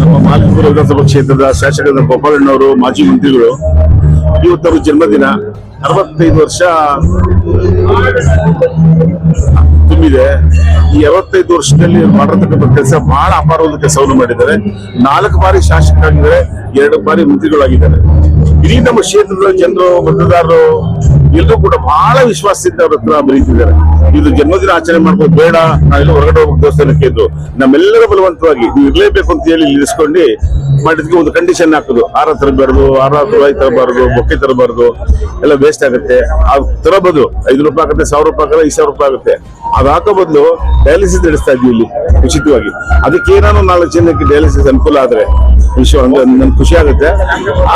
ನಮ್ಮ ಮಾಲಿಕಪುರ ವಿಧಾನಸಭಾ ಕ್ಷೇತ್ರದ ಶಾಸಕರಾದ ಗೋಪಾಲಣ್ಣವರು, ಮಾಜಿ ಮಂತ್ರಿಗಳು ಇವತ್ತು ಜನ್ಮದಿನ. ಅರವತ್ತೈದು ವರ್ಷ ತುಂಬಿದೆ. ಈ ಅರವತ್ತೈದು ವರ್ಷದಲ್ಲಿ ಮಾಡಿರ್ತಕ್ಕಂಥ ಕೆಲಸ ಬಹಳ ಅಪಾರವಾದ ಕೆಲಸವನ್ನು ಮಾಡಿದ್ದಾರೆ. ನಾಲ್ಕು ಬಾರಿ ಶಾಸಕರಾಗಿದ್ದಾರೆ, ಎರಡು ಬಾರಿ ಮಂತ್ರಿಗಳಾಗಿದ್ದಾರೆ. ಇಡೀ ನಮ್ಮ ಕ್ಷೇತ್ರದ ಜನರು, ಮತದಾರರು ಎಲ್ಲರೂ ಕೂಡ ಬಹಳ ವಿಶ್ವಾಸದಿಂದ ಅವ್ರ ಹತ್ರ ಬರೀತಿದ್ದಾರೆ. ಇದು ಜನ್ಮದಿನ ಆಚರಣೆ ಮಾಡ್ಬೋದು ಬೇಡ ನಾವೆಲ್ಲ ಹೊರಗಡೆ ಹೋಗ್ಬೇಕು ದೇವಸ್ಥಾನಕ್ಕೆ ಇದ್ದು ನಮ್ಮೆಲ್ಲರ ಬಲವಂತವಾಗಿ ನೀವು ಇರ್ಲೇಬೇಕು ಅಂತ ಹೇಳಿ ನಿಲ್ಲಿಸ್ಕೊಂಡು ಮಾಡಿದ್ಕೆ ಒಂದು ಕಂಡೀಷನ್ ಹಾಕುದು. ಆರ ತರಬಾರ್ದು ಆರ ತುಳಾಯಿ ತರಬಾರ್ದು, ಬೊಕ್ಕೆ ತರಬಾರ್ದು, ಎಲ್ಲ ವೇಸ್ಟ್ ಆಗುತ್ತೆ. ಅದು ತರಬಹುದು ಐದು ರೂಪಾಯಿ ಆಗುತ್ತೆ, ಸಾವಿರ ರೂಪಾಯಿ ಆಗುತ್ತೆ, ಐದು ಸಾವಿರ ರೂಪಾಯಿ ಆಗುತ್ತೆ. ಅದು ಹಾಕೋ ಬದಲು ಡಯಾಲಿಸಿಸ್ ನಡೆಸ್ತಾ ಇದ್ವಿ ಇಲ್ಲಿ, ಉಚಿತವಾಗಿ. ಅದಕ್ಕೆ ಏನಾನು ನಾಲ್ಕು ಜನಕ್ಕೆ ಡಯಾಲಿಸಿಸ್ ಅನುಕೂಲ ಆದ್ರೆ, ವಿಶ್ವ ನನ್ಗೆ ಖುಷಿ ಆಗುತ್ತೆ.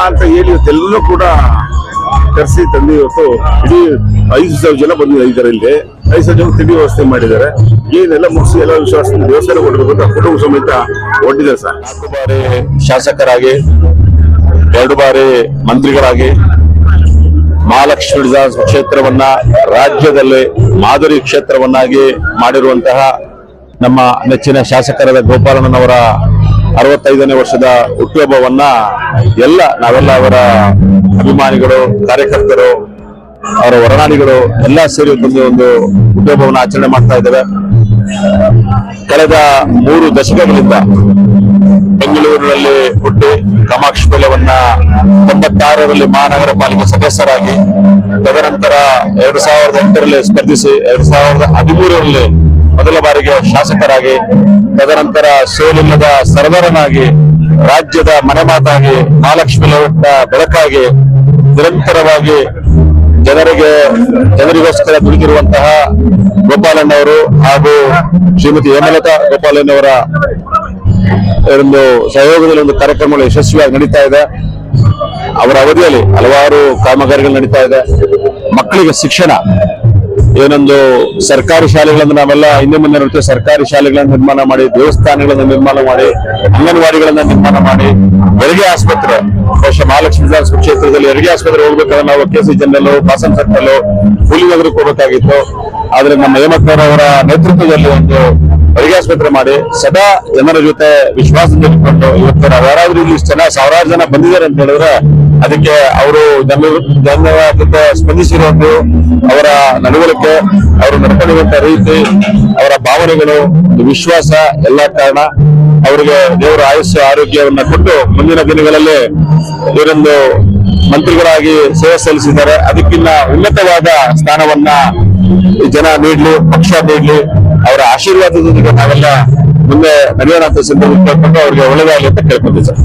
ಅಂತ ಹೇಳಿ ಇವತ್ತೆಲ್ಲರೂ ಕೂಡ ಕರೆಸಿ ತಂದು ಇವತ್ತು ಇಡೀ ಐದು ಸಾವಿರ ಜನ ಬಂದಿದ್ದಾರೆ ಇದ್ದಾರೆ ಇಲ್ಲಿ. ಐದು ಸಾವಿರ ಜನ ತಿಂಡಿ ವ್ಯವಸ್ಥೆ ಮಾಡಿದ್ದಾರೆ. ಏನೆಲ್ಲ ಮುಗಿಸಿ ಎಲ್ಲ ವಿಶ್ವಾಸದಿಂದ ದೇವಸ್ಥಾನ ಅಂತ ಕುಟುಂಬ ಸಮೇತ ಒಡ್ಡಿದ್ದಾರೆ ಸರ್. ನಾಲ್ಕು ಬಾರಿ ಶಾಸಕರಾಗಿ, ಎರಡು ಬಾರಿ ಮಂತ್ರಿಗಳಾಗಿ ಮಹಾಲಕ್ಷ್ಮಿ ವಿಧಾನಸಭಾ ಕ್ಷೇತ್ರವನ್ನ ರಾಜ್ಯದಲ್ಲಿ ಮಾದರಿ ಕ್ಷೇತ್ರವನ್ನಾಗಿ ಮಾಡಿರುವಂತಹ ನಮ್ಮ ನೆಚ್ಚಿನ ಶಾಸಕರಾದ ಗೋಪಾಲಣ್ಣನವರ ಅರವತ್ತೈದನೇ ವರ್ಷದ ಹುಟ್ಟುಹಬ್ಬವನ್ನ ಎಲ್ಲ ನಾವೆಲ್ಲ ಅವರ ಅಭಿಮಾನಿಗಳು, ಕಾರ್ಯಕರ್ತರು, ಅವರ ಒಡನಾಡಿಗಳು ಎಲ್ಲ ಸೇರಿ ಒಂದು ಹುಟ್ಟುಹಬ್ಬವನ್ನು ಆಚರಣೆ ಮಾಡ್ತಾ ಇದ್ದೇವೆ. ಕಳೆದ ಮೂರು ದಶಕಗಳಿಂದ ಬೆಂಗಳೂರಿನಲ್ಲಿ ಹುಟ್ಟಿ ಕಾಮಾಕ್ಷಿ ಬೆಲೆವನ್ನ ತೊಂಬತ್ತಾರರಲ್ಲಿ ಮಹಾನಗರ ಪಾಲಿಕೆ ಸದಸ್ಯರಾಗಿ, ತದನಂತರ ಎರಡು ಸಾವಿರದ ಎಂಟರಲ್ಲಿ ಸ್ಪರ್ಧಿಸಿ, ಎರಡು ಸಾವಿರದ ಹದಿಮೂರರಲ್ಲಿ ಮೊದಲ ಬಾರಿಗೆ ಶಾಸಕರಾಗಿ, ತದನಂತರ ಸೋಲಿಲ್ಲದ ಸರ್ವರನಾಗಿ ರಾಜ್ಯದ ಮನೆ ಮಾತಾಗಿ, ಮಹಾಲಕ್ಷ್ಮಿ ಬೆಳಕಾಗಿ ನಿರಂತರವಾಗಿ ಜನರಿಗೆ, ಜನರಿಗೋಸ್ಕರ ದುಡಿದಿರುವಂತಹ ಗೋಪಾಲಣ್ಣವರು ಹಾಗೂ ಶ್ರೀಮತಿ ಹೇಮಲತಾ ಗೋಪಾಲಣ್ಣವರ ಒಂದು ಸಹಯೋಗದಲ್ಲಿ ಒಂದು ಕಾರ್ಯಕ್ರಮಗಳು ಯಶಸ್ವಿಯಾಗಿ ನಡೀತಾ ಇದೆ. ಅವರ ಅವಧಿಯಲ್ಲಿ ಹಲವಾರು ಕಾಮಗಾರಿಗಳು ನಡೀತಾ ಇದೆ. ಮಕ್ಕಳಿಗೆ ಶಿಕ್ಷಣ ಏನೊಂದು ಸರ್ಕಾರಿ ಶಾಲೆಗಳನ್ನು ನಾವೆಲ್ಲ ಹಿಂದೆ ಮುಂದೆ ನೋಡ್ತೇವೆ. ಸರ್ಕಾರಿ ಶಾಲೆಗಳನ್ನು ನಿರ್ಮಾಣ ಮಾಡಿ, ದೇವಸ್ಥಾನಗಳನ್ನು ನಿರ್ಮಾಣ ಮಾಡಿ, ಅಂಗನವಾಡಿಗಳನ್ನ ನಿರ್ಮಾಣ ಮಾಡಿ, ಬೆಳಗ್ಗೆ ಆಸ್ಪತ್ರೆ ಬಹುಶಃ ಮಹಾಲಕ್ಷ್ಮಿ ವಿಧಾನಸಭಾ ಕ್ಷೇತ್ರದಲ್ಲಿ ಹೆರಿಗೆ ಆಸ್ಪತ್ರೆ ಹೋಗ್ಬೇಕಾದ್ರೆ ನಾವು ಕೆ ಸಿ ಜನರಲ್ ಪಾಸಂ ಸರ್ಕಲ್ ಹುಲಿನಗರಕ್ಕೆ ಕೊಡಬೇಕಾಗಿತ್ತು. ಆದ್ರೆ ನಮ್ಮ ಅವರ ನೇತೃತ್ವದಲ್ಲಿ ಒಂದು ಹೆರಿಗೆ ಆಸ್ಪತ್ರೆ ಮಾಡಿ ಸದಾ ಜನರ ಜೊತೆ ವಿಶ್ವಾಸ ಇಟ್ಕೊಂಡು ಇವತ್ತು ನಾವು ಯಾರಾದ್ರೂ ಇಲ್ಲಿ ಜನ, ಸಾವಿರಾರು ಜನ ಬಂದಿದ್ದಾರೆ ಅಂತ ಹೇಳಿದ್ರೆ ಅದಕ್ಕೆ ಅವರು ಜನರ ಜನರ ಅವರ ನಡವಳಿಕೆ, ಅವರು ನಡ್ಕೊಂಡಿರುವಂತ ರೀತಿ, ಅವರ ಭಾವನೆಗಳು, ವಿಶ್ವಾಸ, ಎಲ್ಲ ಕಾರಣ. ಅವರಿಗೆ ದೇವರ ಆಯುಷ್ಯ ಆರೋಗ್ಯವನ್ನ ಕೊಟ್ಟು ಮುಂದಿನ ದಿನಗಳಲ್ಲಿ ಇವರೊಂದು ಮಂತ್ರಿಗಳಾಗಿ ಸೇವೆ ಸಲ್ಲಿಸಿದ್ದಾರೆ. ಅದಕ್ಕಿಂತ ಉನ್ನತವಾದ ಸ್ಥಾನವನ್ನ ಜನ ನೀಡ್ಲಿ, ಪಕ್ಷ ನೀಡ್ಲಿ, ಅವರ ಆಶೀರ್ವಾದದೊಂದಿಗೆ ನಾವೆಲ್ಲ ಮುಂದೆ ನಡೆಯೋಣ ಅಂತ ಕೇಳ್ಕೊಂಡು ಅವರಿಗೆ ಒಳ್ಳೆಯದಾಗಲಿ ಅಂತ ಕೇಳ್ಕೊತೀವಿ ಸರ್.